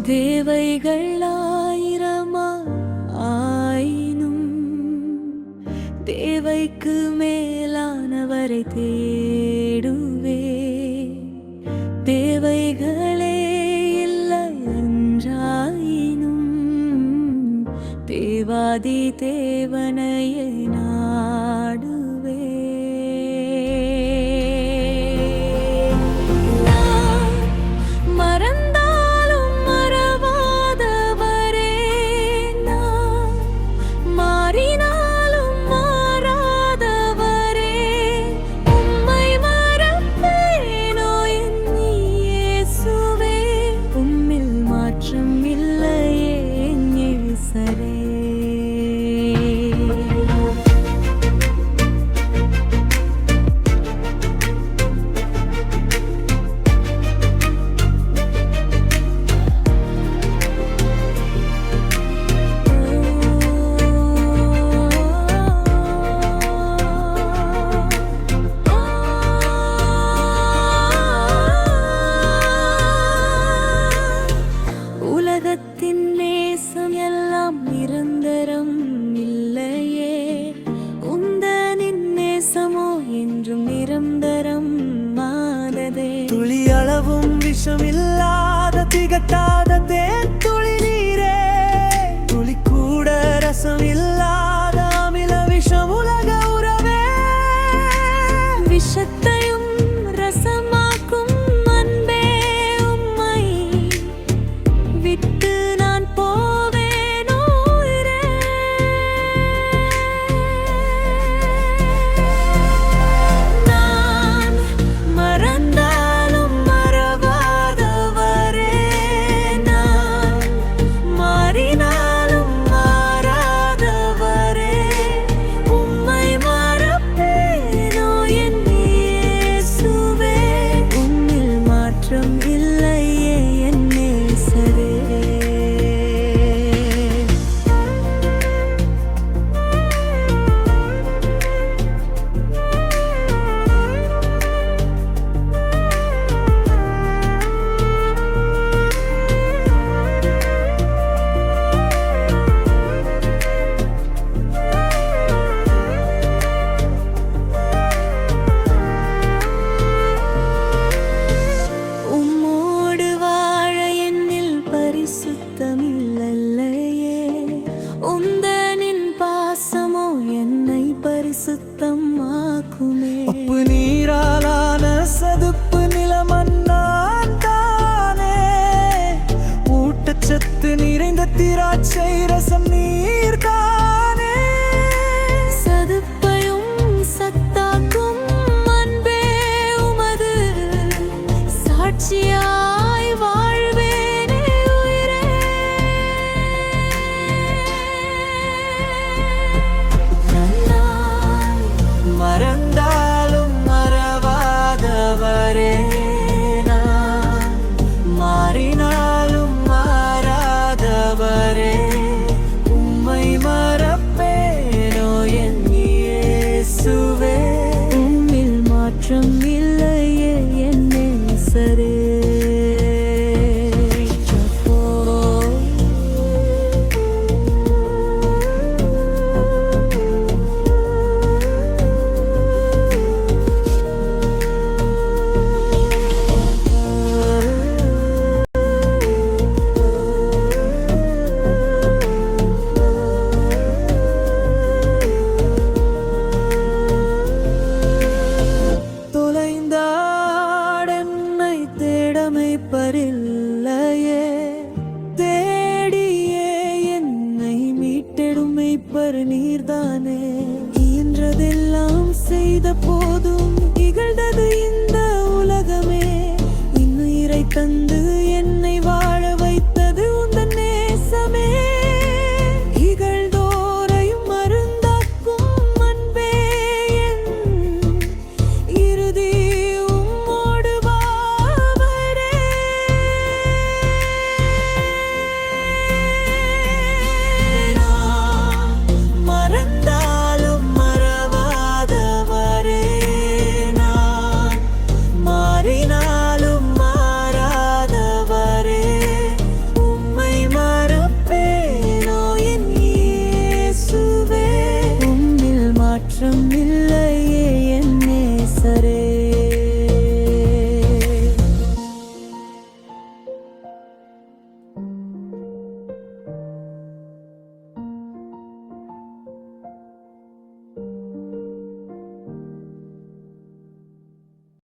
தேவைகள் ஆயிரமா ஆயினும் தேவைக்கு மேலானவரை தேடுவே. தேவைகளே இல்லை என்றாயினும் தேவாதி தேவனையை நாடுவே. விஷமில்லாத திகட்டாத தேன் துளி நீரே. துளி கூட ரசம் சுத்தமாக்குமே. உப்பு நீராலான சதுப்பு நிலமன்னான் தானே. ஊட்டச்சத்து நிறைந்த திராட்சை ரசம் என்னே சரே தேடமை பரில்லையே தேடியே என்னை மீட்டெடுமை பரு நீர்தானே. இன்றதெல்லாம் செய்த போது மாற்றம் இல்லை